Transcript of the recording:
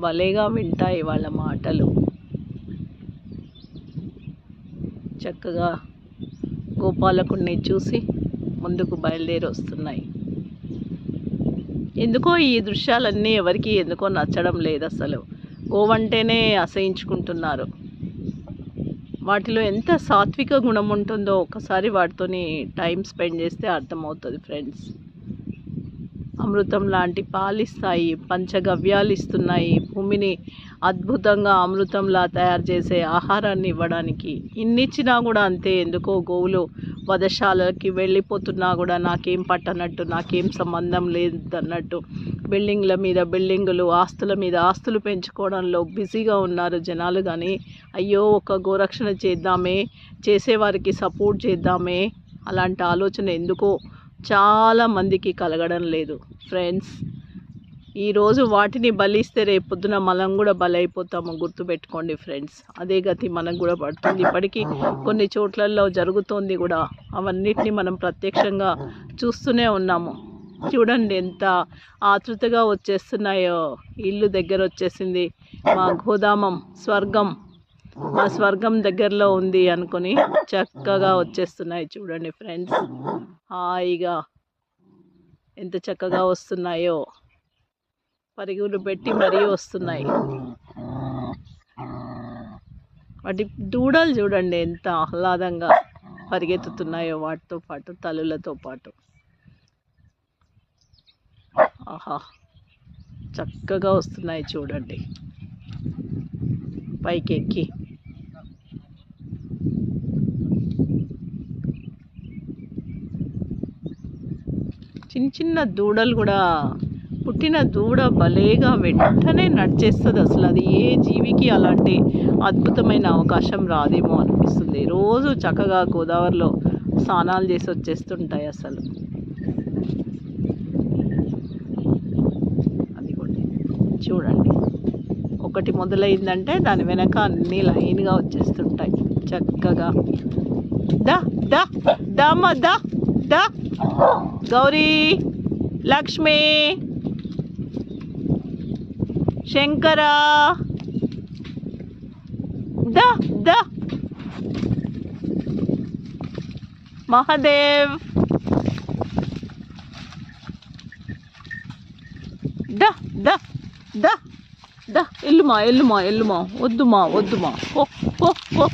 భలేగా వింటాయి వాళ్ళ మాటలు. చక్కగా గోపాలకుడిని చూసి ముందుకు బయలుదేరి వస్తున్నాయి. ఎందుకో ఈ దృశ్యాలన్నీ ఎవరికి ఎందుకో నచ్చడం లేదు అసలు గోవంటేనే అసహించుకుంటున్నారు. వాటిలో ఎంత సాత్విక గుణం ఉంటుందో ఒకసారి వాటితోని టైం స్పెండ్ చేస్తే అర్థమవుతుంది ఫ్రెండ్స్. అమృతం లాంటి పాలిస్తాయి పంచగవ్యాలు ఇస్తున్నాయి. భూమిని అద్భుతంగా అమృతంలా తయారు చేసే ఆహారాన్ని ఇవ్వడానికి. ఇన్నిచ్చినా కూడా అంతే ఎందుకో గోవులు వధశాలకి వెళ్ళిపోతున్నా కూడా నాకేం పట్టనట్టు నాకేం సంబంధం లేదన్నట్టు. బిల్డింగ్ల మీద బిల్డింగులు ఆస్తుల మీద ఆస్తులు పెంచుకోవడంలో బిజీగా ఉన్నారు జనాలు కానీ అయ్యో ఒక గోరక్షణ చేద్దామే చేసేవారికి సపోర్ట్ చేద్దామే అలాంటి ఆలోచన ఎందుకో చాలా మందికి కలగడం లేదు ఫ్రెండ్స్ ఈరోజు వాటిని బలిస్తే రేపు పొద్దున మనం కూడా బలైపోతాము గుర్తుపెట్టుకోండి ఫ్రెండ్స్ అదే గతి మనకు కూడా పడుతుంది. ఇప్పటికీ కొన్ని చోట్లలో జరుగుతోంది కూడా. అవన్నిటిని మనం ప్రత్యక్షంగా చూస్తూనే ఉన్నాము. చూడండి ఎంత ఆతృతగా వచ్చేస్తున్నాయో. ఇల్లు దగ్గర వచ్చేసింది మా గోదామం స్వర్గం మా స్వర్గం దగ్గరలో ఉంది అనుకొని చక్కగా వచ్చేస్తున్నాయి చూడండి ఫ్రెండ్స్. హాయిగా ఎంత చక్కగా వస్తున్నాయో. పరుగులు పెట్టి మరీ వస్తున్నాయి. వాటి దూడలు చూడండి ఎంత ఆహ్లాదంగా పరిగెత్తుతున్నాయో వాటితో పాటు తలులతో పాటు. ఆహా చక్కగా వస్తున్నాయి చూడండి. పైకి ఎక్కి చిన్న చిన్న దూడలు కూడా. పుట్టిన దూడ భలేగా వెంటనే నడిచేస్తుంది అసలు. అది ఏ జీవికి అలాంటి అద్భుతమైన అవకాశం రాదేమో అనిపిస్తుంది. రోజు చక్కగా గోదావరిలో స్నానాలు చేసి వచ్చేస్తుంటాయి అసలు. అదిగోండి. చూడండి. ఒకటి మొదలైందంటే దాని వెనక అన్ని లైన్గా వచ్చేస్తుంటాయి. చక్కగా. దా దా దామ్మ దా. దా గౌరీ లక్ష్మి శంకర దా దా మహాదేవ్ దా దా దా దా ఎల్లుమా ఎల్లుమా ఎల్లుమా వద్దుమా వద్దుమా ఓ ఓ ఓ